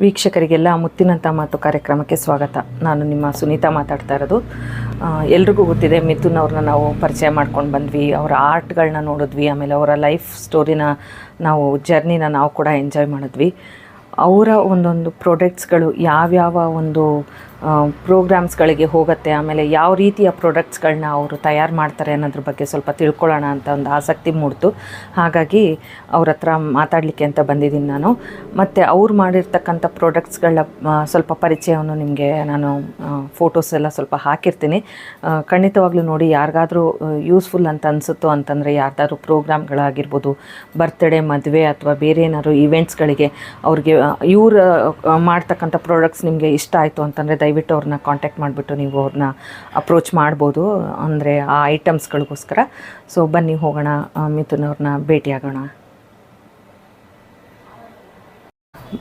ವೀಕ್ಷಕರಿಗೆಲ್ಲ ಮುತ್ತಿನಂಥ ಮಾತು ಕಾರ್ಯಕ್ರಮಕ್ಕೆ ಸ್ವಾಗತ. ನಾನು ನಿಮ್ಮ ಸುನೀತಾ ಮಾತಾಡ್ತಾ ಇರೋದು. ಎಲ್ರಿಗೂ ಗೊತ್ತಿದೆ, ಮಿಥುನ್ ಅವ್ರನ್ನ ನಾವು ಪರಿಚಯ ಮಾಡ್ಕೊಂಡು ಬಂದ್ವಿ. ಅವರ ಆರ್ಟ್ಗಳನ್ನ ನೋಡಿದ್ವಿ. ಆಮೇಲೆ ಅವರ ಲೈಫ್ ಸ್ಟೋರಿನ ನಾವು, ಜರ್ನಿನ ನಾವು ಕೂಡ ಎಂಜಾಯ್ ಮಾಡಿದ್ವಿ. ಅವರ ಒಂದೊಂದು ಪ್ರಾಡಕ್ಟ್ಸ್ಗಳು ಯಾವ್ಯಾವ ಒಂದು ಪ್ರೋಗ್ರಾಮ್ಸ್ಗಳಿಗೆ ಹೋಗುತ್ತೆ, ಆಮೇಲೆ ಯಾವ ರೀತಿಯ ಪ್ರಾಡಕ್ಟ್ಸ್ಗಳನ್ನ ಅವರು ತಯಾರು ಮಾಡ್ತಾರೆ ಅನ್ನೋದ್ರ ಬಗ್ಗೆ ಸ್ವಲ್ಪ ತಿಳ್ಕೊಳ್ಳೋಣ ಅಂತ ಒಂದು ಆಸಕ್ತಿ ಮೂಡ್ತು. ಹಾಗಾಗಿ ಅವ್ರ ಹತ್ರ ಮಾತಾಡಲಿಕ್ಕೆ ಅಂತ ಬಂದಿದ್ದೀನಿ ನಾನು. ಮತ್ತು ಅವ್ರು ಮಾಡಿರ್ತಕ್ಕಂಥ ಪ್ರಾಡಕ್ಟ್ಸ್ಗಳ ಸ್ವಲ್ಪ ಪರಿಚಯವನ್ನು ನಿಮಗೆ ನಾನು ಫೋಟೋಸ್ ಎಲ್ಲ ಸ್ವಲ್ಪ ಹಾಕಿರ್ತೀನಿ. ಖಂಡಿತವಾಗ್ಲೂ ನೋಡಿ ಯಾರಿಗಾದರೂ ಯೂಸ್ಫುಲ್ ಅಂತ ಅನಿಸುತ್ತೋ ಅಂತಂದರೆ ಯಾರ್ದಾದ್ರೂ ಪ್ರೋಗ್ರಾಮ್ಗಳಾಗಿರ್ಬೋದು ಬರ್ತ್ಡೇ ಮದುವೆ ಅಥವಾ ಬೇರೆ ಏನಾದ್ರು ಈವೆಂಟ್ಸ್ಗಳಿಗೆ ಅವ್ರಿಗೆ ಇವ್ರು ಮಾಡ್ತಕ್ಕಂಥ ಪ್ರಾಡಕ್ಟ್ಸ್ ನಿಮಗೆ ಇಷ್ಟ ಆಯಿತು ಅಂತಂದರೆ ದಯವಿಟ್ಟು ಅವ್ರನ್ನ ಕಾಂಟ್ಯಾಕ್ಟ್ ಮಾಡಿಬಿಟ್ಟು ನೀವು ಅವ್ರನ್ನ ಅಪ್ರೋಚ್ ಮಾಡ್ಬೋದು. ಅಂದರೆ ಆ ಐಟಮ್ಸ್ಗಳಿಗೋಸ್ಕರ ಸೊ ಬನ್ನಿ ಹೋಗೋಣ. ಮಿಥುನ್ ಅವ್ರನ್ನ ಭೇಟಿಯಾಗೋಣ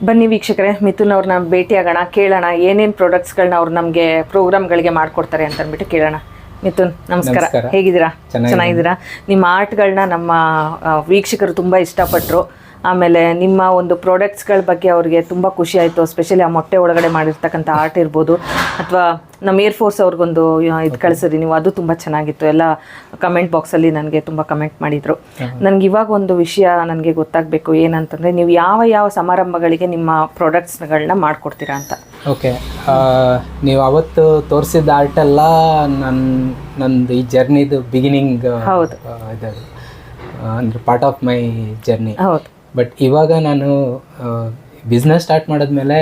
ಬನ್ನಿ ವೀಕ್ಷಕರೇ ಮಿಥುನ್ ಅವ್ರನ್ನ ಭೇಟಿಯಾಗೋಣ ಕೇಳೋಣ ಏನೇನು ಪ್ರಾಡಕ್ಟ್ಸ್ಗಳನ್ನ ಅವ್ರು ನಮಗೆ ಪ್ರೋಗ್ರಾಮ್ಗಳಿಗೆ ಮಾಡಿಕೊಡ್ತಾರೆ ಅಂತ ಅಂದ್ಬಿಟ್ಟು ಕೇಳೋಣ. ಮಿಥುನ್ ನಮಸ್ಕಾರ. ಹೇಗಿದ್ದೀರಾ. ಚೆನ್ನಾಗಿದ್ದೀರಾ? ನಿಮ್ಮ ಆರ್ಟ್ಗಳನ್ನ ನಮ್ಮ ವೀಕ್ಷಕರು ತುಂಬ ಇಷ್ಟಪಟ್ಟರು ಆಮೇಲೆ ನಿಮ್ಮ ಒಂದು ಪ್ರಾಡಕ್ಟ್ಸ್ಗಳ ಬಗ್ಗೆ ಅವ್ರಿಗೆ ತುಂಬ ಖುಷಿ ಆಯಿತು ಸ್ಪೆಷಲಿ ಆ ಮೊಟ್ಟೆ ಒಳಗಡೆ ಮಾಡಿರ್ತಕ್ಕಂಥ ಆರ್ಟ್ ಇರ್ಬೋದು. ಅಥವಾ ನಮ್ಮ ಏರ್ ಫೋರ್ಸ್ ಅವ್ರಿಗೊಂದು ಇದು ಕಳಿಸಿದ್ರಿ ನೀವು ಅದು ತುಂಬ ಚೆನ್ನಾಗಿತ್ತು. ಎಲ್ಲ ಕಮೆಂಟ್ ಬಾಕ್ಸಲ್ಲಿ ನನಗೆ ತುಂಬ ಕಮೆಂಟ್ ಮಾಡಿದರು. ನನಗೆ ಇವಾಗ ಒಂದು ವಿಷಯ ನನಗೆ ಗೊತ್ತಾಗಬೇಕು ಏನಂತಂದರೆ ನೀವು ಯಾವ ಯಾವ ಸಮಾರಂಭಗಳಿಗೆ ನಿಮ್ಮ ಪ್ರಾಡಕ್ಟ್ಸ್ಗಳನ್ನ ಮಾಡಿಕೊಡ್ತೀರಾ ಅಂತ. ಓಕೆ ನೀವು ಅವತ್ತು ತೋರಿಸಿದ ಆರ್ಟ್ ಎಲ್ಲ ನನ್ನ ನಂದು ಈ ಜರ್ನಿದು ಬಿಗಿನಿಂಗ್ ಹೌದು. ಅಂದರೆ ಪಾರ್ಟ್ ಆಫ್ ಮೈ ಜರ್ನಿ ಹೌದು. ಬಟ್ ಇವಾಗ ನಾನು ಬಿಸ್ನೆಸ್ ಸ್ಟಾರ್ಟ್ ಮಾಡಿದ್ಮೇಲೆ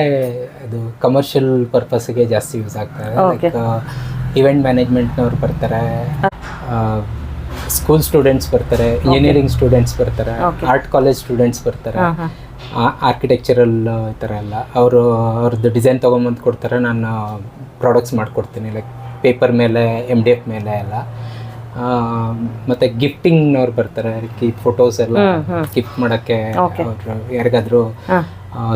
ಅದು ಕಮರ್ಷಿಯಲ್ ಪರ್ಪಸ್ಗೆ ಜಾಸ್ತಿ ಯೂಸ್ ಆಗ್ತದೆ ಲೈಕ್ ಇವೆಂಟ್ ಮ್ಯಾನೇಜ್ಮೆಂಟ್ನವ್ರು ಬರ್ತಾರೆ. ಸ್ಕೂಲ್ ಸ್ಟೂಡೆಂಟ್ಸ್ ಬರ್ತಾರೆ ಇಂಜಿನಿಯರಿಂಗ್ ಸ್ಟೂಡೆಂಟ್ಸ್ ಬರ್ತಾರೆ ಆರ್ಟ್ ಕಾಲೇಜ್ ಸ್ಟೂಡೆಂಟ್ಸ್ ಬರ್ತಾರೆ. ಹಾಂ ಆರ್ಕಿಟೆಕ್ಚರಲ್ ಈ ಥರ ಎಲ್ಲ. ಅವರು ಅವ್ರದ್ದು ಡಿಸೈನ್ ತೊಗೊಂಬಂದು ಕೊಡ್ತಾರೆ ನಾನು ಪ್ರಾಡಕ್ಟ್ಸ್ ಮಾಡಿಕೊಡ್ತೀನಿ ಲೈಕ್ ಪೇಪರ್ ಮೇಲೆ ಎಂ ಡಿ ಎಫ್ ಮೇಲೆ ಎಲ್ಲ. ಮತ್ತೆ ಗಿಫ್ಟಿಂಗ್ನವ್ರು ಬರ್ತಾರೆ. ಈ ಫೋಟೋಸ್ ಎಲ್ಲ ಗಿಫ್ಟ್ ಮಾಡಕ್ಕೆ ಯಾರಿಗಾದ್ರು ಅವ್ರು ಯಾರಿಗಾದ್ರೂ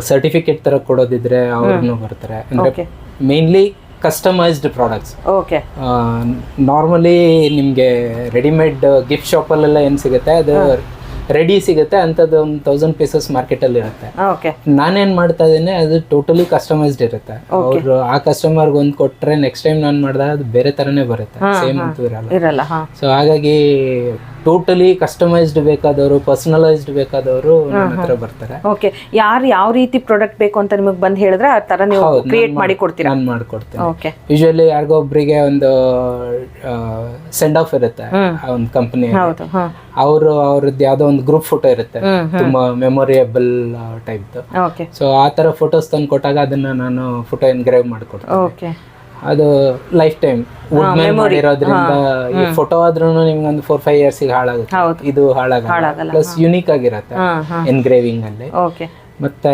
ಸರ್ಟಿಫಿಕೇಟ್ ತರ ಕೊಡೋದಿದ್ರೆ ಅವ್ರನ್ನೂ ಬರ್ತಾರೆ. ಅಂದ್ರೆ mainly customised products okay normally ನಿಮಗೆ ರೆಡಿಮೇಡ್ ಗಿಫ್ಟ್ ಶಾಪಲ್ಲೆಲ್ಲ ಏನು ಸಿಗುತ್ತೆ? ಅದು ರೆಡಿ ಸಿಗುತ್ತೆ ಅಂಥದ್ದು ಒಂದು ತೌಸಂಡ್ ಪೀಸಸ್ ಮಾರ್ಕೆಟಲ್ಲಿ ಇರುತ್ತೆ. ಓಕೆ ನಾನೇನು ಮಾಡ್ತಾ ಇದ್ದೀನಿ ಅದು ಟೋಟಲಿ ಕಸ್ಟಮೈಸ್ಡ್ ಇರುತ್ತೆ. ಅವರು ಆ ಕಸ್ಟಮರ್ಗೆ ಒಂದು ಕೊಟ್ಟರೆ ನೆಕ್ಸ್ಟ್ ಟೈಮ್ ನಾನು ಮಾಡಿದಾಗ ಅದು ಬೇರೆ ಥರನೇ ಬರುತ್ತೆ ಸೇಮ್ ಅಂತೂ ಇರಲ್ಲ. ಸೊ ಹಾಗಾಗಿ ಟೋಟಲಿ ಕಸ್ಟಮೈಸ್ಡ್ ಬೇಕಾದವರು ಪರ್ಸನಲೈಸ್ಡ್ ಬೇಕಾದವರು ನನ್ನ ಹತ್ರ ಬರ್ತಾರೆ. ಓಕೆ ಯಾರು ಯಾವ ರೀತಿ ಪ್ರಾಡಕ್ಟ್ ಬೇಕು ಅಂತ ನಿಮಗೆ ಬಂದು ಹೇಳಿದ್ರೆ ಆ ಥರ ನೀವು ಕ್ರಿಯೇಟ್ ಮಾಡಿ ಕೊಡ್ತೀರಾ ನಾನು ಮಾಡ್ಕೊಡ್ತೀನಿ. ಓಕೆ ಯೂಶಲಿ ಯಾರಿಗೋ ಒಬ್ಬರಿಗೆ ಒಂದು ಸೆಂಡ್ ಆಫ್ ಇರುತ್ತೆ ಆ ಒಂದು ಕಂಪನಿ ಅವರು ಅವ್ರದ್ದು ಯಾವುದೋ ಒಂದು ಗ್ರೂಪ್ ಫೋಟೋ ಇರುತ್ತೆ. ತುಂಬಾ ಮೆಮೊರಿಯಬಲ್ ಓಕೆ ಸೊ ಆ ಥರ ಫೋಟೋಸ್ ತಂದು ಕೊಟ್ಟಾಗ ಅದನ್ನ ನಾನು ಫೋಟೋ ಎನ್ಗ್ರೇವ್ ಮಾಡ್ಕೊಡ್ತೀನಿ. ಅದು ಲೈಫ್ ಟೈಮ್ ವುಡ್ ಮೆಮೊರಿ ಮಾಡಿರೋದ್ರಿಂದ ಈ ಫೋಟೋ ಆದ್ರೂ ನಿಮ್ಗೆ ಒಂದು ಫೋರ್ ಫೈವ್ ಇಯರ್ಸ್ ಹಾಳಾಗುತ್ತೆ. ಇದು ಹಾಳಾಗಲ್ಲ. ಪ್ಲಸ್ ಯುನೀಕ್ ಆಗಿರತ್ತೆ ಎನ್ಗ್ರೇವಿಂಗ್ ಅಲ್ಲಿ. ಮತ್ತೆ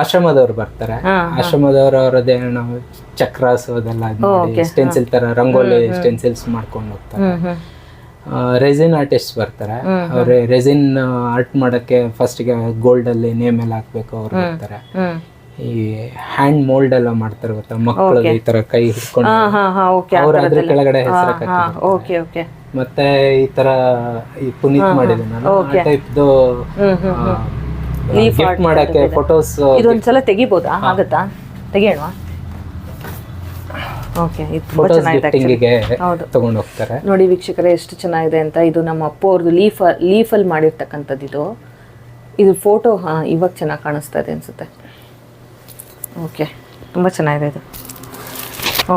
ಆಶ್ರಮದವ್ರು ಬರ್ತಾರೆ. ಆಶ್ರಮದವ್ರು ಅವರದೇ ನಾವು ಚಕ್ರಾಸ್ ಅದೆಲ್ಲ ಅದ್ ಸ್ಟೆನ್ಸಿಲ್ ತರ ರಂಗೋಲಿ ಸ್ಟೆನ್ಸಿಲ್ಸ್ ಮಾಡ್ಕೊಂಡು ಹೋಗ್ತಾರೆ. ರೆಸಿನ್ ಆರ್ಟಿಸ್ಟ್ ಬರ್ತಾರೆ. ಅವ್ರೆ ರೆಸಿನ್ ಆರ್ಟ್ ಮಾಡಕ್ಕೆ ಫಸ್ಟ್ಗೆ ಗೋಲ್ಡ್ ಅಲ್ಲಿ ನೇಮ್ ಎಲ್ಲ ಹಾಕ್ಬೇಕು ಅವ್ರು ಬರ್ತಾರೆ. ಈ ಹ್ಯಾಂಡ್ ಮೋಲ್ಡ್ ಎಲ್ಲ ಮಾಡ್ತಾರೆ ಗೊತ್ತಾ? ಮಕ್ಕಳು ಈ ತರ ಕೈ ಹಿಡ್ಕೊಂಡು. ಹಾಂ ಹಾಂ ಹಾಂ ಓಕೆ ಅವ್ರ ಅದ್ರ ಕೆಳಗಡೆ ಹೆಸರು ಹಾಂ ಓಕೆ ಓಕೆ ಮತ್ತೆ ಈ ತರ ಈ ಪುನೀತ್ ಮಾಡಿದೆ ನಾನು. ಆ ಟೈಪ್ದು ಮಾಡಕ್ಕೆ ಫೋಟೋಸ್ ಇದೊಂದ್ಸಲ ತೆಗಿಬೋದಾ? ಆಗತ್ತಾ? ತೆಗಿಯೋಣ ಓಕೆ ಇದು ತುಂಬ ಫೋಟೋಸ್ ಚೆನ್ನಾಗಿದೆ ಗಿಫ್ಟಿಂಗಿಗೆ ಹೌದು. ತಗೊಂಡು ಹೋಗ್ತಾರೆ. ನೋಡಿ ವೀಕ್ಷಕರೇ ಎಷ್ಟು ಚೆನ್ನಾಗಿದೆ ಅಂತ. ಇದು ನಮ್ಮ ಅಪ್ಪ ಅವ್ರದ್ದು ಲೀಫ್ ಲೀಫಲ್ಲಿ ಮಾಡಿರ್ತಕ್ಕಂಥದ್ದು ಇದು. ಇದು ಫೋಟೋ ಹಾಂ ಇವಾಗ ಚೆನ್ನಾಗಿ ಕಾಣಿಸ್ತಾ ಇದೆ ಅನ್ಸುತ್ತೆ. ಓಕೆ ತುಂಬಾ ಚೆನ್ನಾಗಿದೆ ಇದು.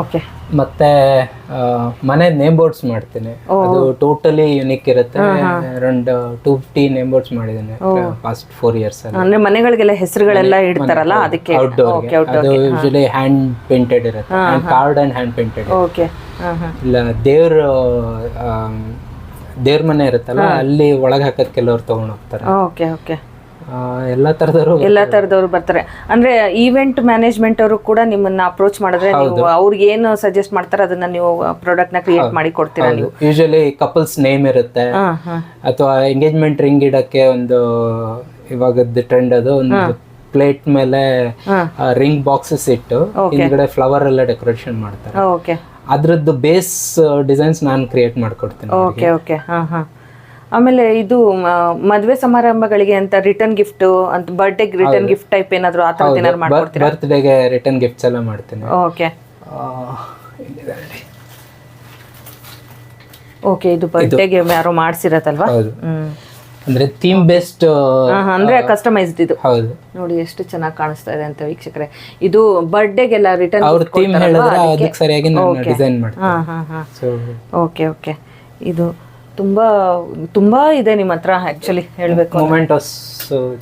ಓಕೆ ಮತ್ತೆ ಮನೆ ನೇಮ್ ಬೋರ್ಡ್ಸ್ ಮಾಡ್ತೀನಿ. ಅದು ಟೋಟಲಿ ಯುನಿಕ್ ಇರುತ್ತೆ. Around two fifty name boards ಮಾಡಿದ್ದೇನೆ ಫಾಸ್ಟ್ ಫೋರ್ ಇಯರ್ಸ್ ಅಂದ್ರೆ ಮನೆಗಳಿಗೆಲ್ಲ ಹೆಸರುಗಳೆಲ್ಲ ಇಡ್ತಾರಲ್ಲ ಅದಕ್ಕೆ? ಔಟ್ಡೋರ್ ಅದು ಯೂಶಲಿ ಹ್ಯಾಂಡ್ ಪೇಂಟೆಡ್ ಇರುತ್ತೆ. Card and hand painted okay ಇಲ್ಲ ದೇವ್ರ ದೇವ್ರ ಮನೆ ಇರುತ್ತಲ್ಲ ಅಲ್ಲಿ ಒಳಗೆ ಹಾಕಕ್ಕೆ ಕೆಲವ್ರು ತಗೊಂಡು ಹೋಗ್ತಾರೆ. ಓಕೆ ಓಕೆ ಎಲ್ಲಾ ತರದವರು ಎಲ್ಲ ತರದವರು ಬರ್ತಾರೆ. ಅಂದ್ರೆ ಈವೆಂಟ್ ಮ್ಯಾನೇಜ್ಮೆಂಟ್ ಅವರು ಕೂಡ ನಿಮ್ಮನ್ನ ಅಪ್ರೋಚ್ ಮಾಡಿದ್ರೆ ನೀವು ಅವ್ರಿಗೆ ಏನು ಸಜೆಸ್ಟ್ ಮಾಡ್ತಾರೆ ಅದನ್ನ ನೀವು ಪ್ರಾಡಕ್ಟ್ನ ಕ್ರಿಯೇಟ್ ಮಾಡಿ ಕೊಡ್ತೀರಾ ನೀವು? ಯೂಶಲಿ ಕಪಲ್ಸ್ ನೇಮ್ ಇರುತ್ತೆ. ಅಥವಾ ಎಂಗೇಜ್ಮೆಂಟ್ ರಿಂಗ್ ಇಡಕ್ಕೆ ಒಂದು ಇವಾಗದ್ದು ಟ್ರೆಂಡ್ ಅದು ಒಂದು ಪ್ಲೇಟ್ ಮೇಲೆ ರಿಂಗ್ ಬಾಕ್ಸಸ್ ಇಟ್ಟು ಹಿಂದ್ಗಡೆ ಫ್ಲವರ್ ಎಲ್ಲ ಡೆಕೋರೇಷನ್ ಮಾಡ್ತಾರೆ. ಅದ್ರದ್ದು ಬೇಸ್ ಡಿಸೈನ್ಸ್ ನಾನು ಕ್ರಿಯೇಟ್ ಮಾಡ್ಕೊಡ್ತೀನಿ ಓಕೆ ಓಕೆ ಹಾ ಹಾ. ಆಮೇಲೆ ಇದು ಮದುವೆ ಸಮಾರಂಭಗಳಿಗೆ ಅಂತ ರಿಟರ್ನ್ ಗಿಫ್ಟ್ ಅಂತ ಬರ್ಡೇ ರಿಟರ್ನ್ ಗಿಫ್ಟ್ ಟೈಪ್ ಏನಾದ್ರು ಆ ಥರದ್ದು ಏನಾದ್ರು ಮಾಡ್ಕೊಡ್ತೀರಾ? ಬರ್ತ್ಡೇಗೆ ರಿಟರ್ನ್ ಗಿಫ್ಟ್ಸ್ ಎಲ್ಲ ಮಾಡ್ತೀನಿ. ಓಕೆ ಓಕೆ ಇದು ಬರ್ಡೇಗೆ ಯಾರೋ ಮಾಡ್ಸಿರತ್ತಲ್ವಾ? ಅಂದ್ರೆ ಥೀಮ್ ಬೇಸ್ಡ್ ಅಂದ್ರೆ ಕಸ್ಟಮೈಸ್ಡ್ ಇದು. ಹೌದು. ನೋಡಿ ಎಷ್ಟು ಚೆನ್ನಾಗಿ ಕಾಣಿಸ್ತಾ ಇದೆ ಅಂತ ವೀಕ್ಷಕರೇ. ಇದು ಬರ್ಡೇಗೆಲ್ಲ ರಿಟರ್ನ್ ಅವ್ರ ಥೀಮ್ ಹೇಳಿದ್ರೆ ಅದಕ್ಕೆ? ಸರಿಯಾಗಿ ನಾನು ಡಿಸೈನ್ ಮಾಡ್ತೀನಿ. ಹಾ ಹಾ ಹಾ. ಸೊ ಓಕೆ ಓಕೆ ಇದು ತುಂಬಾ ತುಂಬಾ ಇದೆ ನಿಮ್ಮ ಹತ್ರ ಆಕ್ಚುಲಿ ಹೇಳ್ಬೇಕು ಮೊಮೆಂಟೋಸ್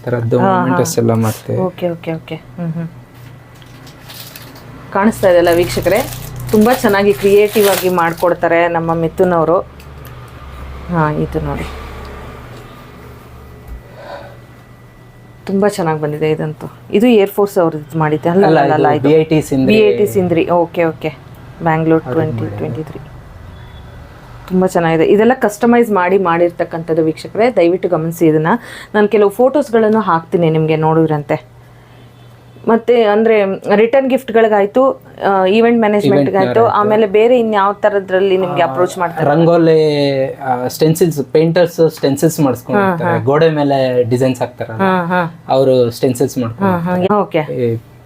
ಥರದ್ದು ಮೊಮೆಂಟೋಸ್ ಎಲ್ಲ ಮಾಡ್ತೀವಿ ಓಕೆ ಓಕೆ ಓಕೆ ಕಾಣಿಸ್ತಾ ಇದೆಯಲ್ಲ ವೀಕ್ಷಕರೇ? ತುಂಬಾ ಚೆನ್ನಾಗಿ ಕ್ರಿಯೇಟಿವ್ ಆಗಿ ಮಾಡ್ಕೊಡ್ತಾರೆ ನಮ್ಮ ಮಿಥುನ್ ಅವರು ಹಾ ಇದು ನೋಡಿ. ತುಂಬಾ ಚೆನ್ನಾಗಿ ಬಂದಿದೆ ಇದಂತೂ. ಇದು ಏರ್ ಫೋರ್ಸ್ ಅವ್ರು ಇದು ಮಾಡಿದ್ದೆ. ಅಲ್ಲ ಅಲ್ಲ B I T Sindri okay okay Bangalore twenty twenty three ತುಂಬ ಚೆನ್ನಾಗಿದೆ. ಇದೆಲ್ಲ ಕಸ್ಟಮೈಸ್ ಮಾಡಿ ಮಾಡಿರ್ತಕ್ಕಂಥದ್ದು ವೀಕ್ಷಕರೇ ದಯವಿಟ್ಟು ಗಮನಿಸಿ ಇದನ್ನು. ನಾನು ಕೆಲವು ಫೋಟೋಸ್ಗಳನ್ನು ಹಾಕ್ತೀನಿ ನಿಮಗೆ ನೋಡಿದ್ರಂತೆ ಮತ್ತೆ ಅಂದರೆ ರಿಟರ್ನ್ ಗಿಫ್ಟ್ಗಳಿಗಾಯಿತು ಈವೆಂಟ್ ಮ್ಯಾನೇಜ್ಮೆಂಟ್ಗಾಯಿತು ಆಮೇಲೆ ಬೇರೆ ಇನ್ಯಾವ ಥರದ್ರಲ್ಲಿ ನಿಮಗೆ ಅಪ್ರೋಚ್ ಮಾಡ್ತಾರೆ? ರಂಗೋಲಿ ಸ್ಟೆನ್ಸಿಲ್ಸ್ ಪೇಂಟರ್ಸ್ ಸ್ಟೆನ್ಸಿಲ್ಸ್ ಮಾಡಿಸ್ಕೊಂಡು ಗೋಡೆ ಮೇಲೆ ಡಿಸೈನ್ಸ್ ಹಾಕ್ತಾರೆ ಅವರು ಸ್ಟೆನ್ಸಿಲ್ಸ್ ಮಾಡ್ಕೊಂಡು ಓಕೆ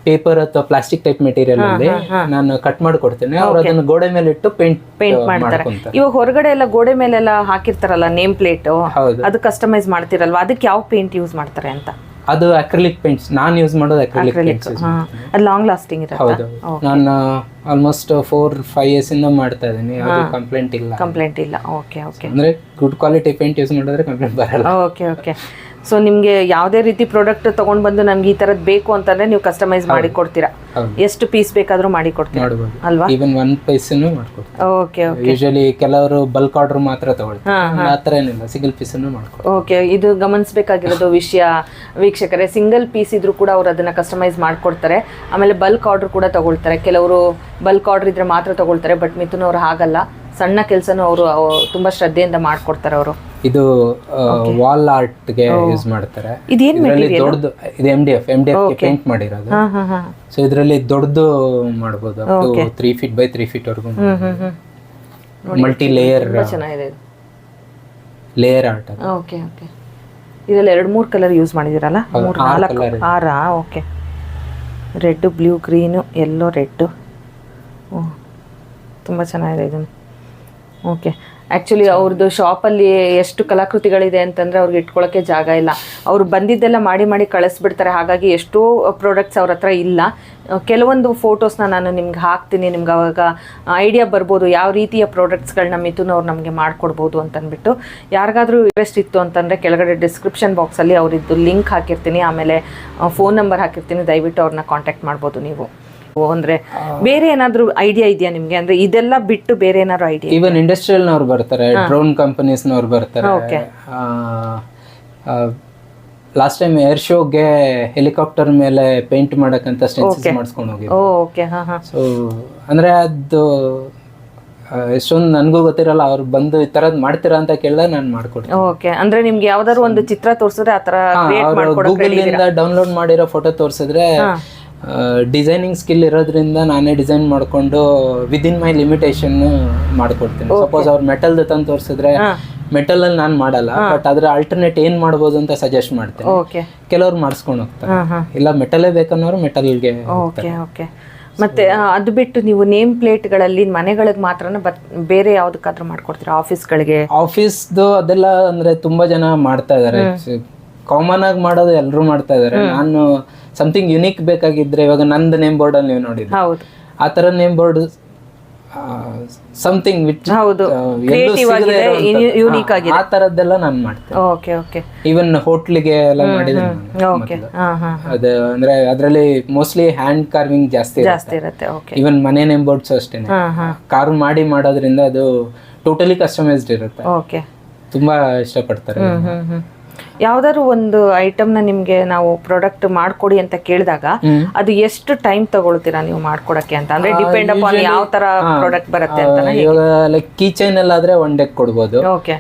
ಪೇಪರ್ ಅಥವಾ ಪ್ಲಾಸ್ಟಿಕ್ ಟೈಪ್ ಮೆಟೀರಿಯಲ್ ಅಲ್ಲಿ ನಾನು ಕಟ್ ಮಾಡಿ ಕೊಡ್ತೇನೆ ಅವ್ರು ಅದನ್ನ ಗೋಡೆ ಮೇಲೆ ಇಟ್ಟು ಪೇಂಟ್ ಪೇಂಟ್ ಮಾಡ್ತಾರೆ. ಇವಾಗ ಹೊರಗಡೆ ಎಲ್ಲ ಗೋಡೆ ಮೇಲೆಲ್ಲ ಹಾಕಿರ್ತಾರಲ್ಲ ನೇಮ್ ಪ್ಲೇಟ್ ಅದು ಕಸ್ಟಮೈಸ್ ಮಾಡ್ತಿರಲ್ವಾ? ಅದಕ್ಕೆ ಯಾವ ಪೇಂಟ್ ಯೂಸ್ ಮಾಡ್ತಾರೆ ಅಂತ? ಅದು ಅಕ್ರಿಲಿಕ್ ಪೇಂಟ್ಸ್ ನಾನು ಯೂಸ್ ಮಾಡೋದು ಅಕ್ರಿಲಿಕ್ ಪೇಂಟ್ಸ್ ಅದು ಲಾಂಗ್ ಲಾಸ್ಟಿಂಗ್ ಇರುತ್ತೆ? ಹೌದು. ನಾನು ಆಲ್ಮೋಸ್ಟ್ ಫೋರ್ ಫೈವ್ ಇಯರ್ಸ್ ಇಂದ ಮಾಡ್ತಾ ಇದೀನಿ ಅದು ಕಂಪ್ಲೇಂಟ್ ಇಲ್ಲ. ಕಂಪ್ಲೇಂಟ್ ಇಲ್ಲ. ಓಕೆ ಓಕೆ ಅಂದ್ರೆ ಗುಡ್ ಕ್ವಾಲಿಟಿ ಪೇಂಟ್ ಯೂಸ್ ಮಾಡಿದ್ರೆ ಕಂಪ್ಲೇಂಟ್ ಬರಲ್ಲ. ಓಕೆ ಓಕೆ ಸೊ ನಿಮಗೆ ಯಾವುದೇ ರೀತಿ ಪ್ರಾಡಕ್ಟ್ ತಗೊಂಡ್ ಬಂದು ನಮ್ಗೆ ಈ ತರದ್ ಬೇಕು ಅಂತಂದ್ರೆ ನೀವು ಕಸ್ಟಮೈಸ್ ಮಾಡಿ ಕೊಡ್ತೀರಾ? ಎಷ್ಟು ಪೀಸ್ ಬೇಕಾದ್ರೂ ಮಾಡಿ ಕೊಡ್ತೀರಾ? ಅಲ್ವಾ? ಈವನ್ ಒನ್ ಪೀಸನ್ನು ಮಾಡ್ಕೊಡ್ತೀನಿ ಓಕೆ ಯೂಶಲಿ ಕೆಲವರು ಬಲ್ಕ್ ಆರ್ಡರ್ ಮಾತ್ರ ತಗೊಳ್ತಾರೆ. ಆ ಥರ ಏನಿಲ್ಲ. ಸಿಂಗಲ್ ಪೀಸನ್ನು ಮಾಡ್ಕೊ ಓಕೆ ಇದು ಗಮನಿಸಬೇಕಾಗಿರೋದು ವಿಷಯ ವೀಕ್ಷಕರೇ. ಸಿಂಗಲ್ ಪೀಸ್ ಇದ್ರೂ ಕೂಡ ಅವ್ರು ಅದನ್ನ ಕಸ್ಟಮೈಸ್ ಮಾಡ್ಕೊಡ್ತಾರೆ ಆಮೇಲೆ ಬಲ್ಕ್ ಆರ್ಡರ್ ಕೂಡ ತಗೊಳ್ತಾರೆ. ಕೆಲವರು ಬಲ್ಕ್ ಆರ್ಡರ್ ಇದ್ರೆ ಮಾತ್ರ ತಗೊಳ್ತಾರೆ ಬಟ್ ಮಿಥುನ್ ಅವ್ರು ಹಾಗಲ್ಲ. ಸಣ್ಣ ಕೆಲಸನೂ ಅವರು ತುಂಬಾ ಶ್ರದ್ಧೆಯಿಂದ ಮಾಡ್ಕೊಡ್ತಾರೆ ಅವರು. ಇದು ವಾಲ್ ಆರ್ಟ್ಗೆ ಯೂಸ್ ಮಾಡ್ತಾರೆ. ಇದೇನ್ ದೊಡ್ಡದು ಇದು M D F M D F paint ಮಾಡಿರೋದು. ಸೊ ಇದರಲ್ಲಿ ದೊಡ್ಡದು ಮಾಡ್ಬೋದು three feet by three feet ವರ್ಗು ಮಲ್ಟಿ ಲೇಯರ್ ಚೆನ್ನಾಗಿದೆ ಇದು. ಲೇಯರ್ ಆರ್ಟ್ ಓಕೆ ಓಕೆ ಇದರಲ್ಲಿ ಎರಡು ಮೂರು ಕಲರ್ ಯೂಸ್ ಮಾಡಿದಿರಲ್ಲ ಮೂರು ನಾಲ್ಕು ಆರಾ? Okay red blue green yellow red ಓ ತುಂಬ ಚೆನ್ನಾಗಿದೆ ಇದನ್ನು. ಓಕೆ ಆ್ಯಕ್ಚುಲಿ ಅವ್ರದ್ದು ಶಾಪಲ್ಲಿ ಎಷ್ಟು ಕಲಾಕೃತಿಗಳಿದೆ ಅಂತಂದರೆ ಅವ್ರಿಗೆ ಇಟ್ಕೊಳ್ಳೋಕ್ಕೆ ಜಾಗ ಇಲ್ಲ. ಅವ್ರು ಬಂದಿದ್ದೆಲ್ಲ ಮಾಡಿ ಮಾಡಿ ಕಳಿಸ್ಬಿಡ್ತಾರೆ. ಹಾಗಾಗಿ ಎಷ್ಟೋ ಪ್ರಾಡಕ್ಟ್ಸ್ ಅವ್ರ ಹತ್ರ ಇಲ್ಲ. ಕೆಲವೊಂದು ಫೋಟೋಸ್ನ ನಾನು ನಿಮ್ಗೆ ಹಾಕ್ತೀನಿ. ನಿಮ್ಗೆ ಅವಾಗ ಐಡಿಯಾ ಬರ್ಬೋದು ಯಾವ ರೀತಿಯ ಪ್ರಾಡಕ್ಟ್ಸ್ಗಳನ್ನ ಮಿಥುನ್ ಅವ್ರು ನಮಗೆ ಮಾಡಿಕೊಡ್ಬೋದು ಅಂತಂದ್ಬಿಟ್ಟು. ಯಾರಿಗಾದರೂ ಇಂಟ್ರೆಸ್ಟ್ ಇತ್ತು ಅಂತಂದರೆ ಕೆಳಗಡೆ ಡಿಸ್ಕ್ರಿಪ್ಷನ್ ಬಾಕ್ಸಲ್ಲಿ ಅವರಿದ್ದು ಲಿಂಕ್ ಹಾಕಿರ್ತೀನಿ. ಆಮೇಲೆ ಫೋನ್ ನಂಬರ್ ಹಾಕಿರ್ತೀನಿ. ದಯವಿಟ್ಟು ಅವ್ರನ್ನ ಕಾಂಟ್ಯಾಕ್ಟ್ ಮಾಡ್ಬೋದು ನೀವು. ಅಂದರೆ ಬೇರೆ ಏನಾದ್ರು ಐಡಿಯಾ ಇದೆಯಾ ನಿಮ್ಗೆ? ಅಂದ್ರೆ ಇದೆಲ್ಲ ಬಿಟ್ಟು ಬೇರೆ ಏನಾದ್ರು ಐಡಿಯಾ ಈವನ್ ಇಂಡಸ್ಟ್ರಿಯಲ್ನವ್ರು ಬರ್ತಾರೆ ಡ್ರೋನ್ ಕಂಪನೀಸ್ ನವರು ಬರ್ತಾರೆ. ಲಾಸ್ಟ್ ಟೈಮ್ ಏರ್ ಶೋಗೆ ಹೆಲಿಕಾಪ್ಟರ್ ಮೇಲೆ ಪೇಂಟ್ ಮಾಡಕ್ಕಂತ ಸ್ಟೆನ್ಸಿಸ್ ಮಾಡಿಸ್ಕೊಂಡು ಹೋಗಿ ಓ ಓಕೆ ಹಾಂ ಸೊ ಅಂದ್ರೆ ಅದು ಎಷ್ಟೊಂದು ನನಗೂ ಗೊತ್ತಿರಲ್ಲ ಅವ್ರು ಬಂದು ಈ ತರದ್ ಮಾಡ್ತೀರಾ ಅಂತ ಕೇಳಿದಾಗ ನಾನು ಮಾಡ್ಕೊಡ್ತೀನಿ. ಓಕೆ ಅಂದ್ರೆ ನಿಮ್ಗೆ ಯಾವ್ದಾದ್ರು ಒಂದು ಚಿತ್ರ ತೋರಿಸಿದ್ರೆ ಆ ತರ ಗೂಗಲ್ ಇಂದ ಡೌನ್ಲೋಡ್ ಮಾಡಿರೋ ಫೋಟೋ ತೋರಿಸಿದ್ರೆ ಡಿಸೈನಿಂಗ್ ಸ್ಕಿಲ್ ಇರೋದ್ರಿಂದ ನಾನೇ ಡಿಸೈನ್ ಮಾಡ್ಕೊಂಡು ವಿದಿನ್ ಮೈ ಲಿಮಿಟೇಷನ್ ಮಾಡ್ಕೊಡ್ತೀನಿ. ಸಪೋಸ್ ಅವ್ರು ಮೆಟಲ್ ತಂದು ತೋರಿಸಿದ್ರೆ ಮೆಟಲ್ ಅಲ್ಲಿ ನಾನು ಮಾಡಲ್ಲ ಬಟ್ ಅದ್ರ ಆಲ್ಟರ್ನೇಟ್ ಏನ್ ಮಾಡ್ಬೋದು ಅಂತ ಸಜೆಸ್ಟ್ ಮಾಡ್ತೇನೆ. ಓಕೆ ಕೆಲವ್ರು ಮಾಡಿಸ್ಕೊಂಡು ಹೋಗ್ತಾರೆ. ಇಲ್ಲ ಮೆಟಲೇ ಬೇಕನ್ನೋರು ಮೆಟಲ್ಗೆ ಓಕೆ ಓಕೆ ಮತ್ತೆ ಅದು ಬಿಟ್ಟು ನೀವು ನೇಮ್ ಪ್ಲೇಟ್ಗಳಲ್ಲಿ ಮನೆಗಳಿಗೆ ಮಾತ್ರ ಬೇರೆ ಯಾವ್ದಕ್ಕಾದ್ರೂ ಮಾಡ್ಕೊಡ್ತೀರಾ? ಆಫೀಸ್ಗಳಿಗೆ ಆಫೀಸ್ದು ಅದೆಲ್ಲ ಅಂದ್ರೆ ತುಂಬಾ ಜನ ಮಾಡ್ತಾ ಇದಾರೆ. ಕಾಮನ್ ಆಗಿ ಮಾಡೋದು ಎಲ್ಲರೂ ಮಾಡ್ತಾ ಇದಾರೆ. ನಾನು ಸಮಥಿಂಗ್ ಯುನೀಕ್ ಬೇಕಾಗಿದ್ರೆ ಇವಾಗ ನಂದು ನೇಮ್ ಬೋರ್ಡ್ ಅಲ್ಲಿ ನೀವು ನೋಡಿದ್ರಿ. ಹೌದು. ಆ ತರ ನೇಮ್ ಬೋರ್ಡ್ ಸಮಥಿಂಗ್ ವಿಚ್ ಹೌದು. ಕ್ರಿಯೇಟಿವ್ ಆಗಿದೆ ಯೂನಿಕ್ ಆಗಿದೆ ಆ ತರದ್ದೆಲ್ಲ ನಾನು ಮಾಡ್ತೇನೆ. ಓಕೆ ಓಕೆ ಈವನ್ ಹೋಟ್ಲಿಗೆ ಎಲ್ಲ ಮಾಡಿದ್ರೆ ಓಕೆ ಅದು ಅಂದ್ರೆ ಅದರಲ್ಲಿ ಮೋಸ್ಟ್ಲಿ ಹ್ಯಾಂಡ್ ಕಾರ್ವಿಂಗ್ ಜಾಸ್ತಿ ಜಾಸ್ತಿ ಇರುತ್ತೆ ಓಕೆ ಈವನ್ ಮನೆ ನೇಮ್ ಬೋರ್ಡ್ಸ್ ಹಾಂ ಕಾರ್ವ್ ಮಾಡಿ ಮಾಡೋದ್ರಿಂದ ಅದು ಟೋಟಲಿ ಕಸ್ಟಮೈಸ್ಡ್ ಇರುತ್ತೆ. ಓಕೆ ತುಂಬಾ ಇಷ್ಟಪಡ್ತಾರೆ ಹ್ಮ್ ಹ್ಮ್ ಹ್ಮ್. ಯಾವ್ದಾದ್ರು ಒಂದು ಐಟಮ್ನ ನಿಮ್ಗೆ ನಾವು ಪ್ರಾಡಕ್ಟ್ ಮಾಡ್ಕೊಡಿ ಅಂತ ಕೇಳಿದಾಗ ಅದು ಎಷ್ಟು ಟೈಮ್ ತಗೊಳ್ತೀರಾ ನೀವು ಮಾಡ್ಕೊಡಕ್ಕೆ ಅಂತ? ಅಂದ್ರೆ ಡಿಪೆಂಡ್ ಅಪಾನ್ ಯಾವ ತರ ಪ್ರಾಡಕ್ಟ್ ಬರುತ್ತೆ ಅಂತ ಇವಾಗ ಲೈಕ್ ಕೀ ಚೈನ್ ಎಲ್ಲ ಆದ್ರೆ ಒನ್ ಡೇ ಕೊಡ್ಬೋದು. ಓಕೆ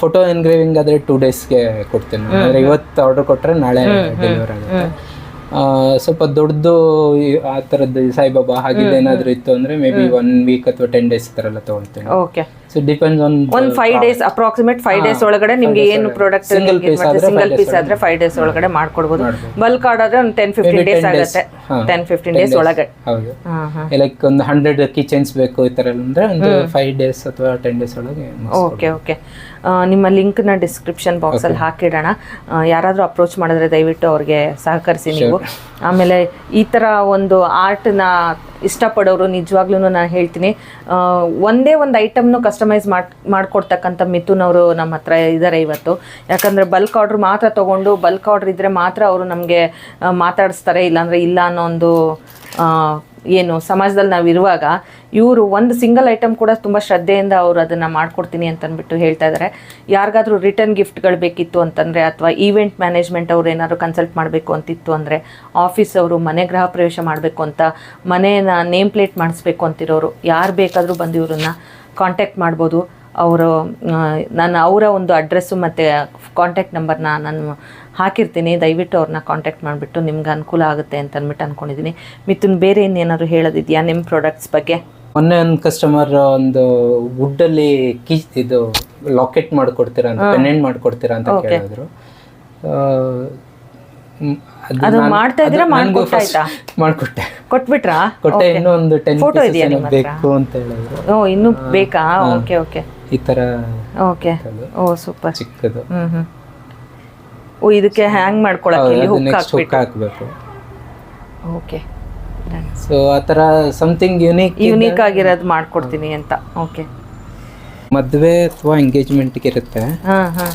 ಫೋಟೋ ಎನ್ಗ್ರೇವಿಂಗ್ ಆದ್ರೆ ಟೂ ಡೇಸ್ಗೆ ಕೊಡ್ತೀನಿ. ಅಂದ್ರೆ ಇವತ್ತು ಆರ್ಡರ್ ಕೊಟ್ರೆ ನಾಳೆ ಡೆಲಿವರ್ ಆಗುತ್ತೆ. ಸ್ವಲ್ಪ ದೊಡ್ಡದು ಆ ಥರದ್ದು ಸಾಯಿಬಾಬಾ ಹಾಗಿದ್ದು ಏನಾದ್ರು ಇತ್ತು ಅಂದ್ರೆ ಮೇ ಬಿ ಒನ್ ವೀಕ್ ಅಥವಾ ಟೆನ್ ಡೇಸ್ ತರ ಥರ ಎಲ್ಲ ತೊಗೊಳ್ತೀನಿ. ಓಕೆ ಸೊ ಡಿಪೆಂಡ್ಸ್ ಆನ್ ಒಂದು five days approximate five days ಒಳಗಡೆ ನಿಮ್ಗೆ ಏನು ಪ್ರಾಡಕ್ಟ್ ಸಿಂಗಲ್ ಪೀಸ್ ಆದ್ರೆ ಫೈವ್ ಡೇಸ್ ಒಳಗಡೆ ಮಾಡ್ಕೊಡ್ಬೋದು. ಬಲ್ಕ್ ಆದ್ರೆ ಒಂದು ಟೆನ್ ಫಿಫ್ಟೀನ್ ಡೇಸ್ 10 ಆಗುತ್ತೆ. ಟೆನ್ ಫಿಫ್ಟೀನ್ ಡೇಸ್ ಒಳಗಡೆ ಹೌದು. ಲೈಕ್ ಒಂದು ಹಂಡ್ರೆಡ್ ಕಿಚನ್ಸ್ ಬೇಕು ಈ ಥರ ಅಂದ್ರೆ ಒಂದು ಫೈವ್ ಡೇಸ್ ಅಥವಾ ಟೆನ್ ಡೇಸ್ ಒಳಗೆ ಓಕೆ ಓಕೆ ನಿಮ್ಮ ಲಿಂಕ್ನ ಡಿಸ್ಕ್ರಿಪ್ಷನ್ ಬಾಕ್ಸಲ್ಲಿ ಹಾಕಿಡೋಣ. ಯಾರಾದರೂ ಅಪ್ರೋಚ್ ಮಾಡಿದ್ರೆ ದಯವಿಟ್ಟು ಅವ್ರಿಗೆ ಸಹಕರಿಸಿ ನೀವು. ಆಮೇಲೆ ಈ ಥರ ಒಂದು ಆರ್ಟ್ನ ಇಷ್ಟಪಡೋರು ನಿಜವಾಗ್ಲೂ ನಾನು ಹೇಳ್ತೀನಿ. ಒಂದೇ ಒಂದು ಐಟಮ್ನು ಕಸ್ಟಮೈಸ್ ಮಾಡಿ, ಮಾಡಿಕೊಡ್ತಕ್ಕಂಥ ಮಿಥುನ್ ಅವರು ನಮ್ಮ ಹತ್ರ ಇದ್ದಾರೆ ಇವತ್ತು. ಯಾಕಂದರೆ ಬಲ್ಕ್ ಆರ್ಡ್ರ್ ಮಾತ್ರ ತೊಗೊಂಡು ಬಲ್ಕ್ ಆರ್ಡ್ರ್ ಇದ್ದರೆ ಮಾತ್ರ ಅವರು ನಮಗೆ ಮಾತಾಡಿಸ್ತಾರೆ. ಇಲ್ಲಾಂದರೆ ಇಲ್ಲ ಅನ್ನೋ ಒಂದು ಏನು, ಸಮಾಜದಲ್ಲಿ ನಾವು ಇರುವಾಗ ಇವರು ಒಂದು ಸಿಂಗಲ್ ಐಟಮ್ ಕೂಡ ತುಂಬ ಶ್ರದ್ಧೆಯಿಂದ ಅವರು ಅದನ್ನು ಮಾಡಿಕೊಡ್ತೀನಿ ಅಂತಂದ್ಬಿಟ್ಟು ಹೇಳ್ತಾ ಇದ್ದಾರೆ ಯಾರಿಗಾದರೂ ರಿಟರ್ನ್ ಗಿಫ್ಟ್ಗಳು ಬೇಕಿತ್ತು ಅಂತಂದರೆ ಅಥವಾ ಈವೆಂಟ್ ಮ್ಯಾನೇಜ್ಮೆಂಟ್ ಅವ್ರು ಏನಾದ್ರು ಕನ್ಸಲ್ಟ್ ಮಾಡಬೇಕು ಅಂತಿತ್ತು ಅಂದರೆ ಆಫೀಸ್ ಅವರು ಮನೆ ಗೃಹ ಪ್ರವೇಶ ಮಾಡಬೇಕು ಅಂತ ಮನೇನ ನೇಮ್ ಪ್ಲೇಟ್ ಮಾಡಿಸ್ಬೇಕು ಅಂತಿರೋರು, ಯಾರು ಬೇಕಾದರೂ ಬಂದು ಇವ್ರನ್ನ ಕಾಂಟ್ಯಾಕ್ಟ್ ಮಾಡ್ಬೋದು. ಅವರು ನಾನು ಅವರ ಒಂದು ಅಡ್ರೆಸ್ಸು ಮತ್ತು ಕಾಂಟ್ಯಾಕ್ಟ್ ನಂಬರ್ನ ನಾನು ಹಾಕಿರ್ತೀನಿ, ದಯವಿಟ್ಟು ಅವ್ರನ್ನ ಕಾಂಟ್ಯಾಕ್ಟ್ ಮಾಡಿಬಿಟ್ಟು ನಿಮ್ಗೆ ಅನುಕೂಲ ಆಗುತ್ತೆ ಅಂತ ಅಂದ್ಬಿಟ್ಟು ಅಂದ್ಕೊಂಡಿದ್ದೀನಿ ಮಿಥುನ್, ಬೇರೆ ಇನ್ನೇನಾದ್ರು ಹೇಳೋದಿದೆಯಾ ನಿಮ್ಮ ಪ್ರಾಡಕ್ಟ್ಸ್ ಬಗ್ಗೆ? ಮೊನ್ನೆ ಒಂದು ಕಸ್ಟಮರ್ ಒಂದು ವುಡ್ ಅಲ್ಲಿ ಕೀ ಇದು ಲಾಕೆಟ್ ಮಾಡ್ಕೊಡ್ತೀರಾ ಅಂತ ಪೆನೆಂಟ್ ಮಾಡ್ಕೊಡ್ತೀರಾ ಅಂತ ಕೇಳಿದ್ರು. ಅದು ಮಾಡ್ತಾ ನನ್ಗೂ ಮಾಡ್ಕೊಟ್ಟಾಯ್ತಾ? ಮಾಡ್ಕೊಟ್ಟೆ. ಕೊಟ್ಬಿಟ್ರಾ? ಕೊಟ್ಟೆ ಇನ್ನೊಂದು ಟೆನ್ Photo ಇದೆಯಾ ಬೇಕು ಅಂತ ಹೇಳಿದ್ರು. ಓ ಇನ್ನೂ ಬೇಕಾ? ಓಕೆ ಓಕೆ ಈ ತರ ಓಕೆ ಓ ಸೂಪರ್ ಚಿಕ್ಕದು. ಓ ಇದಕ್ಕೆ ಹ್ಯಾಂಗ್ ಮಾಡ್ಕೊಳಕ್ಕೆ ಹುಕ್ ಹಾಕ್ಬೇಕು. ಓಕೆ ಸೊ ಆ ಥರ ಸಮಥಿಂಗ್ ಯುನೀಕ್ ಯುನೀಕ್ ಆಗಿರೋದು ಮಾಡ್ಕೊಡ್ತೀನಿ ಅಂತ. ಓಕೆ ಮದುವೆ ಅಥವಾ ಎಂಗೇಜ್ಮೆಂಟ್ಗೆ ಇರುತ್ತೆ. ಹಾಂ ಹಾಂ.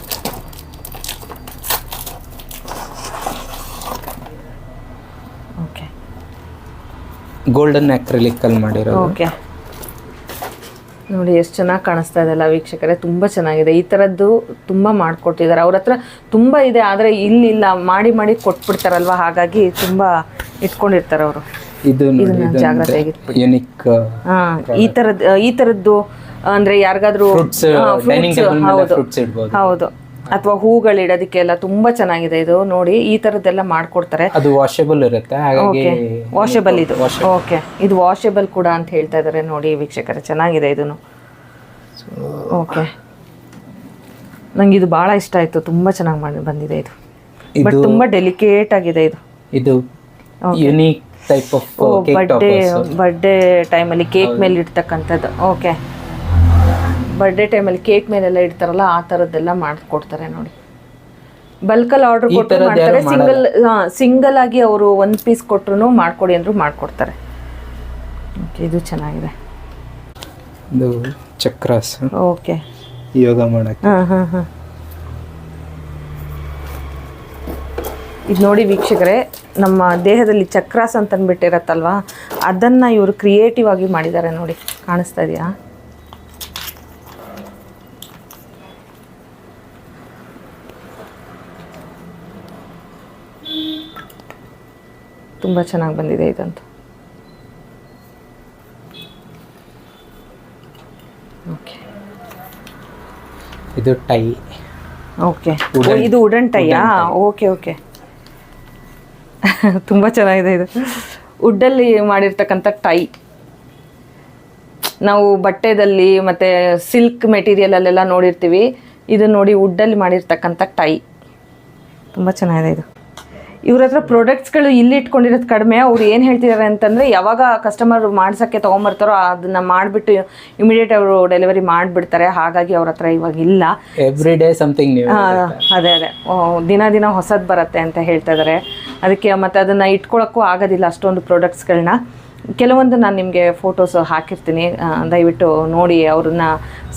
ಓಕೆ ಗೋಲ್ಡನ್ ಅಲ್ಲಿ ಮಾಡಿರೋದು. ಓಕೆ ನೋಡಿ ಎಷ್ಟು ಚೆನ್ನಾಗಿ ಕಾಣಿಸ್ತಾ ಇದೆಲ್ಲ ವೀಕ್ಷಕರೇ. ತುಂಬ ಚೆನ್ನಾಗಿದೆ. ಈ ಥರದ್ದು ತುಂಬ ಮಾಡಿಕೊಟ್ಟಿದ್ದಾರೆ. ಅವ್ರ ಹತ್ರ ತುಂಬ ಇದೆ ಆದರೆ ಇಲ್ಲಿಲ್ಲ. ಮಾಡಿ ಮಾಡಿ ಕೊಟ್ಬಿಡ್ತಾರಲ್ವ? ಹಾಗಾಗಿ ತುಂಬ ಇಟ್ಕೊಂಡಿರ್ತಾರೆ ಅವರು. ಇದು ಇದನ್ನ ಜಾಗ್ರತೆಯಾಗಿ ಯುನಿಕ್ ಹಾಂ ಈ ತರದ್ ಈ ತರದ್ದು ಅಂದ್ರೆ ಯಾರಿಗಾದ್ರೂ ಮೇಲೆ ಇಡ್ಬೋದು. ಹೌದು. ಅಥವಾ ಹೂಗಳು ತುಂಬಾ ತುಂಬ ಚೆನ್ನಾಗಿದೆ ಇದು. ನೋಡಿ ಈ ತರದ್ದೆಲ್ಲ ಮಾಡ್ಕೊಡ್ತಾರೆ. ಅದು ವಾಷಬಲ್ ಇರುತ್ತೆ ಹಾಗಾಗಿ ವಾಷಬಲ್ ಇದು. ಓಕೆ ಇದು ವಾಷಬಲ್ ಕೂಡ ಅಂತ ಹೇಳ್ತಾ ಇದ್ದಾರೆ ನೋಡಿ ವೀಕ್ಷಕರೇ. ಚೆನ್ನಾಗಿದೆ ಇದನ್ನು ಓಕೆ ನಂಗೆ ಇದು ಬಹಳ ಇಷ್ಟ ಆಯ್ತು. ತುಂಬಾ ಚೆನ್ನಾಗಿ ಮಾಡಿ ಬಂದಿದೆ ಇದು. ಬಟ್ ಇದು ತುಂಬ ಡೆಲಿಕೇಟ್ ಆಗಿದೆ ಇದು. ಇದು unique type of cake birthday time ಟೈಮಲ್ಲಿ ಕೇಕ್ ಮೇಲೆ ಇಡ್ತಕ್ಕಂಥದ್ದು. ಓಕೆ ಬರ್ಡೇ ಟೈಮಲ್ಲಿ ಕೇಕ್ ಮೇಲೆಲ್ಲ ಇಡ್ತಾರಲ್ಲ ಆ ಥರದ್ದೆಲ್ಲ ಮಾಡಿಕೊಡ್ತಾರೆ ನೋಡಿ. ಬಲ್ಕಲ್ಲಿ ಆರ್ಡರ್ ಕೊಟ್ಟು ಮಾಡ್ತಾರೆ. ಸಿಂಗಲ್ ಸಿಂಗಲ್ ಆಗಿ ಅವರು ಒಂದು ಪೀಸ್ ಕೊಟ್ರು ಮಾಡ್ಕೊಡಿ ಅಂದ್ರು ಮಾಡ್ಕೊಡ್ತಾರೆ. ಓಕೆ ಇದು ಚೆನ್ನಾಗಿದೆ. ಇದು ಚಕ್ರಾಸ್. ಓಕೆ ಯೋಗ ಮಾಡಕ್ಕೆ. ಹಾಂ ಹಾಂ ಹಾಂ. ಇದು ನೋಡಿ ವೀಕ್ಷಕರೇ ನಮ್ಮ ದೇಹದಲ್ಲಿ ಚಕ್ರಾಸ್ ಅಂತ ಅಂದ್ಬಿಟ್ಟಿರತ್ತಲ್ವಾ ಅದನ್ನು ಇವರು ಕ್ರಿಯೇಟಿವ್ ಆಗಿ ಮಾಡಿದ್ದಾರೆ ನೋಡಿ ಕಾಣಿಸ್ತಾ ಇದೆಯಾ? ತುಂಬ ಚೆನ್ನಾಗಿ ಬಂದಿದೆ ಇದಂತೂ. ಓಕೆ. ಇದು ಟೈ. ಓಕೆ. ಇದು ವುಡನ್ ಟೈಯಾ? Okay okay. ತುಂಬ ಚೆನ್ನಾಗಿದೆ ಇದು. ವುಡ್ಡಲ್ಲಿ ಮಾಡಿರ್ತಕ್ಕಂಥ ಟೈ. ನಾವು ಬಟ್ಟೆದಲ್ಲಿ ಮತ್ತು ಸಿಲ್ಕ್ ಮೆಟೀರಿಯಲಲ್ಲೆಲ್ಲ ನೋಡಿರ್ತೀವಿ. ಇದು ನೋಡಿ ವುಡ್ಡಲ್ಲಿ ಮಾಡಿರ್ತಕ್ಕಂಥ ಟೈ. ತುಂಬ ಚೆನ್ನಾಗಿದೆ ಇದು. ಇವ್ರ ಹತ್ರ ಪ್ರಾಡಕ್ಟ್ಸ್ಗಳು ಇಲ್ಲಿ ಇಟ್ಕೊಂಡಿರೋದು ಕಡಿಮೆ. ಅವ್ರು ಏನು ಹೇಳ್ತಿದ್ದಾರೆ ಅಂತಂದರೆ ಯಾವಾಗ ಕಸ್ಟಮರ್ ಮಾಡ್ಸೋಕ್ಕೆ ತೊಗೊಂಬರ್ತಾರೋ ಅದನ್ನು ಮಾಡಿಬಿಟ್ಟು ಇಮಿಡಿಯೇಟ್ ಅವರು ಡೆಲಿವರಿ ಮಾಡಿಬಿಡ್ತಾರೆ. ಹಾಗಾಗಿ ಅವ್ರ ಹತ್ರ ಇವಾಗ ಇಲ್ಲ. ಎವ್ರಿ ಡೇ ಸಮಥಿಂಗ್ ಅದೇ ಅದೇ. ದಿನ ದಿನ ಹೊಸದು ಬರುತ್ತೆ ಅಂತ ಹೇಳ್ತಾ ಇದ್ದಾರೆ ಅದಕ್ಕೆ ಮತ್ತು ಅದನ್ನು ಇಟ್ಕೊಳ್ಳೋಕ್ಕೂ ಆಗೋದಿಲ್ಲ ಅಷ್ಟೊಂದು ಪ್ರಾಡಕ್ಟ್ಸ್ಗಳನ್ನ ಕೆಲವೊಂದು ನಾನು ನಿಮಗೆ ಫೋಟೋಸ್ ಹಾಕಿರ್ತೀನಿ. ದಯವಿಟ್ಟು ನೋಡಿ ಅವ್ರನ್ನ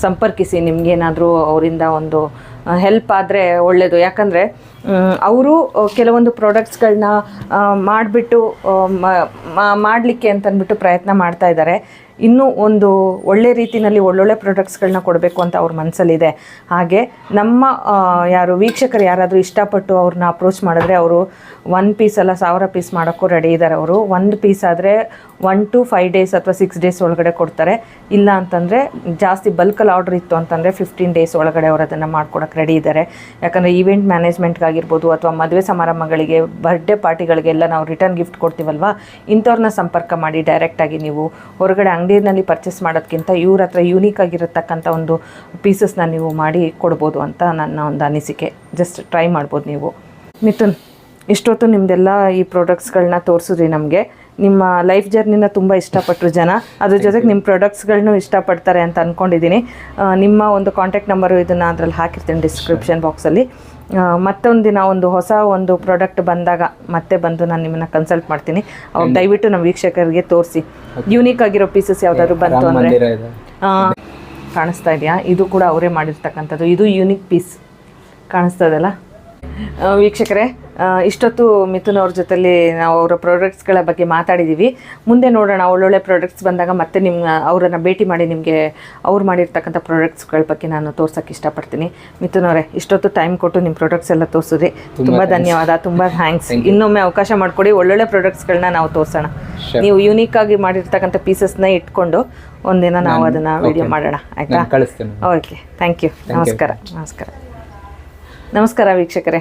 ಸಂಪರ್ಕಿಸಿ. ನಿಮಗೇನಾದರೂ ಅವರಿಂದ ಒಂದು ಹೆಲ್ಪ್ ಆದರೆ ಒಳ್ಳೆಯದು ಯಾಕಂದರೆ ಅವರು ಕೆಲವೊಂದು ಪ್ರಾಡಕ್ಟ್ಸ್ಗಳನ್ನ ಮಾಡಿಬಿಟ್ಟು ಮಾಡಲಿಕ್ಕೆ ಅಂತಂದ್ಬಿಟ್ಟು ಪ್ರಯತ್ನ ಮಾಡ್ತಾ ಇದ್ದಾರೆ ಇನ್ನೂ ಒಂದು ಒಳ್ಳೆ ರೀತಿಯಲ್ಲಿ ಒಳ್ಳೊಳ್ಳೆ ಪ್ರಾಡಕ್ಟ್ಸ್ಗಳನ್ನ ಕೊಡಬೇಕು ಅಂತ ಅವ್ರ ಮನಸ್ಸಲ್ಲಿದೆ ಹಾಗೆ ನಮ್ಮ ಯಾರು ವೀಕ್ಷಕರು ಯಾರಾದರೂ ಇಷ್ಟಪಟ್ಟು ಅವ್ರನ್ನ ಅಪ್ರೋಚ್ ಮಾಡಿದ್ರೆ ಅವರು ಒನ್ ಪೀಸ್ ಅಲ್ಲ ಸಾವಿರ ಪೀಸ್ ಮಾಡೋಕ್ಕೂ ರೆಡಿ ಇದ್ದಾರೆ ಅವರು. ಒಂದು ಪೀಸ್ ಆದರೆ ಒನ್ ಟು ಫೈವ್ ಡೇಸ್ ಅಥವಾ ಸಿಕ್ಸ್ ಡೇಸ್ ಒಳಗಡೆ ಕೊಡ್ತಾರೆ. ಇಲ್ಲ ಅಂತಂದರೆ ಜಾಸ್ತಿ ಬಲ್ಕಲ್ಲಿ ಆರ್ಡ್ರ್ ಇತ್ತು ಅಂತಂದರೆ ಫಿಫ್ಟೀನ್ ಡೇಸ್ ಒಳಗಡೆ ಅವರು ಅದನ್ನು ಮಾಡ್ಕೊಡಕ್ಕೆ ರೆಡಿ ಇದ್ದಾರೆ ಯಾಕಂದರೆ ಈವೆಂಟ್ ಮ್ಯಾನೇಜ್ಮೆಂಟ್ಗಾಗಿರ್ಬೋದು ಅಥವಾ ಮದುವೆ ಸಮಾರಂಭಗಳಿಗೆ ಬರ್ಡೇ ಪಾರ್ಟಿಗಳಿಗೆಲ್ಲ ನಾವು ರಿಟರ್ನ್ ಗಿಫ್ಟ್ ಕೊಡ್ತೀವಲ್ವಾ? ಇಂಥವ್ರನ್ನ ಸಂಪರ್ಕ ಮಾಡಿ ಡೈರೆಕ್ಟಾಗಿ ನೀವು ಹೊರಗಡೆ ಅಂಗಡಿ ಅಂಗಡಿಯಲ್ಲಿ ಪರ್ಚೇಸ್ ಮಾಡೋದಕ್ಕಿಂತ ಇವ್ರ ಹತ್ರ ಯೂನೀಕ್ ಆಗಿರತಕ್ಕಂಥ ಒಂದು ಪೀಸಸ್ನ ನೀವು ಮಾಡಿ ಕೊಡ್ಬೋದು ಅಂತ ನನ್ನ ಒಂದು ಅನಿಸಿಕೆ. ಜಸ್ಟ್ ಟ್ರೈ ಮಾಡ್ಬೋದು ನೀವು. ಮಿಥುನ್ ಇಷ್ಟೊತ್ತು ನಿಮ್ಮದೆಲ್ಲ ಈ ಪ್ರಾಡಕ್ಟ್ಸ್ಗಳನ್ನ ತೋರಿಸಿದ್ರಿ ನಮಗೆ. ನಿಮ್ಮ ಲೈಫ್ ಜರ್ನಿನ ತುಂಬ ಇಷ್ಟಪಟ್ಟರು ಜನ. ಅದ್ರ ಜೊತೆಗೆ ನಿಮ್ಮ ಪ್ರಾಡಕ್ಟ್ಸ್ಗಳನ್ನೂ ಇಷ್ಟಪಡ್ತಾರೆ ಅಂತ ಅಂದ್ಕೊಂಡಿದ್ದೀನಿ ನಿಮ್ಮ ಒಂದು ಕಾಂಟ್ಯಾಕ್ಟ್ ನಂಬರು ಇದನ್ನು ಅದರಲ್ಲಿ ಹಾಕಿರ್ತೀನಿ ಡಿಸ್ಕ್ರಿಪ್ಷನ್ ಬಾಕ್ಸಲ್ಲಿ ಮತ್ತೊಂದು ದಿನ ಒಂದು ಹೊಸ ಒಂದು ಪ್ರಾಡಕ್ಟ್ ಬಂದಾಗ ಮತ್ತೆ ಬಂದು ನಾನು ನಿಮ್ಮನ್ನ ಕನ್ಸಲ್ಟ್ ಮಾಡ್ತೀನಿ. ಅವಾಗ ದಯವಿಟ್ಟು ನಮ್ಮ ವೀಕ್ಷಕರಿಗೆ ತೋರಿಸಿ. ಯೂನಿಕ್ ಆಗಿರೋ ಪೀಸಸ್ ಯಾವ್ದಾದ್ರು ಬಂತು ಅಂದ್ರೆ. ಕಾಣಿಸ್ತಾ ಇದೆಯಾ? ಇದು ಕೂಡ ಅವರೇ ಮಾಡಿರ್ತಕ್ಕಂಥದ್ದು. ಇದು ಯೂನಿಕ್ ಪೀಸ್ ಕಾಣಿಸ್ತದಲ್ಲ ವೀಕ್ಷಕರೇ ಇಷ್ಟೊತ್ತು ಮಿಥುನ್ ಅವ್ರ ಜೊತೆಲಿ ನಾವು ಅವರ ಪ್ರಾಡಕ್ಟ್ಸ್ಗಳ ಬಗ್ಗೆ ಮಾತಾಡಿದ್ದೀವಿ ಮುಂದೆ ನೋಡೋಣ ಒಳ್ಳೊಳ್ಳೆ ಪ್ರಾಡಕ್ಟ್ಸ್ ಬಂದಾಗ ಮತ್ತೆ ನಿಮ್ಮ ಅವರನ್ನು ಭೇಟಿ ಮಾಡಿ ನಿಮಗೆ ಅವ್ರು ಮಾಡಿರ್ತಕ್ಕಂಥ ಪ್ರಾಡಕ್ಟ್ಸ್ಗಳ ಬಗ್ಗೆ ನಾನು ತೋರ್ಸೋಕ್ಕೆ ಇಷ್ಟಪಡ್ತೀನಿ. ಮಿಥುನ್ ಅವರೇ ಇಷ್ಟೊತ್ತು ಟೈಮ್ ಕೊಟ್ಟು ನಿಮ್ಮ ಪ್ರಾಡಕ್ಟ್ಸ್ ಎಲ್ಲ ತೋರಿಸಿದ್ರಿ. ತುಂಬ ಧನ್ಯವಾದ ತುಂಬ ಥ್ಯಾಂಕ್ಸ್ ಇನ್ನೊಮ್ಮೆ ಅವಕಾಶ ಮಾಡಿಕೊಡಿ ಒಳ್ಳೊಳ್ಳೆ ಪ್ರಾಡಕ್ಟ್ಸ್ಗಳನ್ನ ನಾವು ತೋರಿಸೋಣ. ನೀವು ಯೂನಿಕ್ ಆಗಿ ಮಾಡಿರ್ತಕ್ಕಂಥ ಪೀಸಸ್ನ ಇಟ್ಕೊಂಡು ಒಂದಿನ ನಾವು ಅದನ್ನು ವಿಡಿಯೋ ಮಾಡೋಣ ಆಯಿತಾ? ಓಕೆ ಥ್ಯಾಂಕ್ ಯು ನಮಸ್ಕಾರ ನಮಸ್ಕಾರ. ನಮಸ್ಕಾರ ವೀಕ್ಷಕರೇ.